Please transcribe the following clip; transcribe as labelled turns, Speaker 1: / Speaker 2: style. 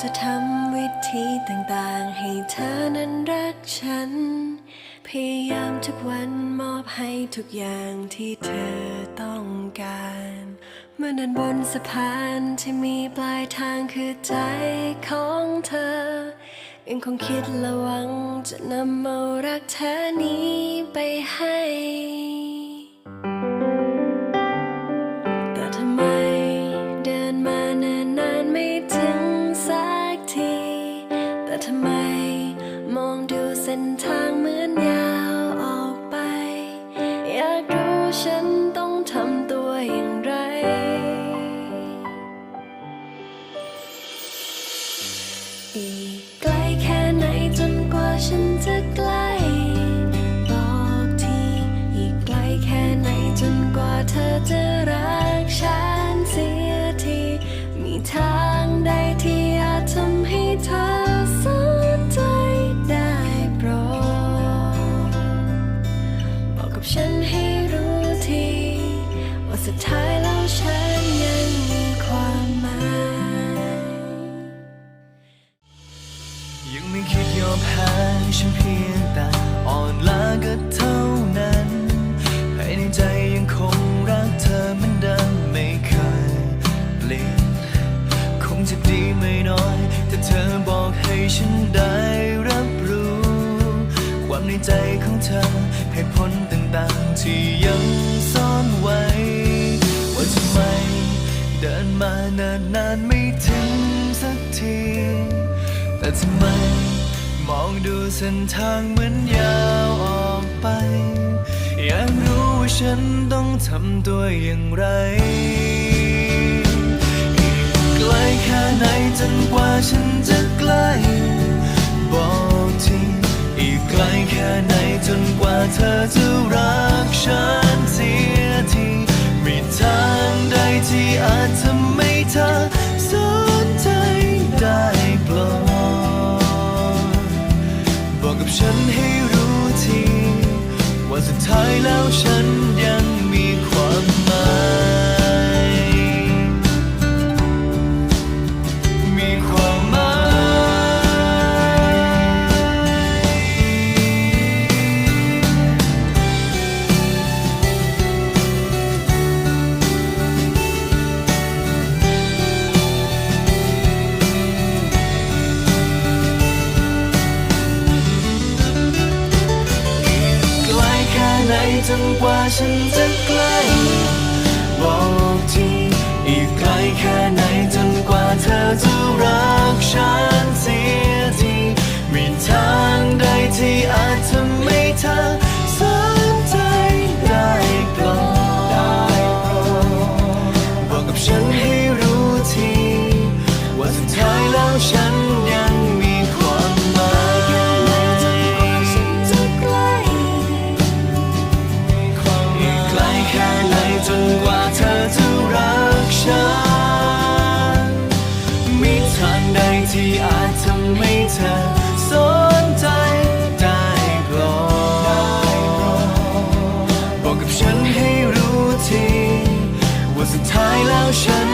Speaker 1: จะทำวิธีต่างๆ ให้เธอนั้นรักฉัน พยายามทุกวันมอบให้ทุกอย่างที่เธอต้องการเมื่อเดินบนสะพานที่มีปลายทางคือใจของเธอ ยังคงคิดและหวังจะนำเอารักแท้นี้ไปให้แต่ทำไมเดินมาเนิ่นนานไม่ถึงางเหมือนยาวออกไป อยากรู้ฉันต้องทำตัวอย่างไร อีก สุดท้ายแล้วฉันยังมีความหมาย
Speaker 2: ยังไม่คิดยอมแพ้ฉันเพียงแต่อ่อนล้าก็เท่านั้น ให้ในใจยังคงรักเธอเหมือนเดิมไม่เคยเปลี่ยนคงจะดีไม่น้อยถ้าเธอบอกให้ฉันได้รับรู้ ความในใจของเธอให้พ้นต่างๆที่ยังซ่อนไว้ ว่าทำไม เดินมานานนานไม่ถึงสักที แต่ทำไม มองดูเส้นทางเหมือนยาวออกไป อยากรู้ว่าฉันต้องทำตัวอย่างไรไกลแค่ไหนจนกว่าฉันจะใกล้บอกทีอีกไกลแค่ไหนจนกว่าเธอจะรัก จนกว่าฉันจะใกล้บอกที ที่อาจทำให้เธอสนใจได้โปรดบอกกับฉันให้รู้ที ว่าสุดท้ายแล้วฉัน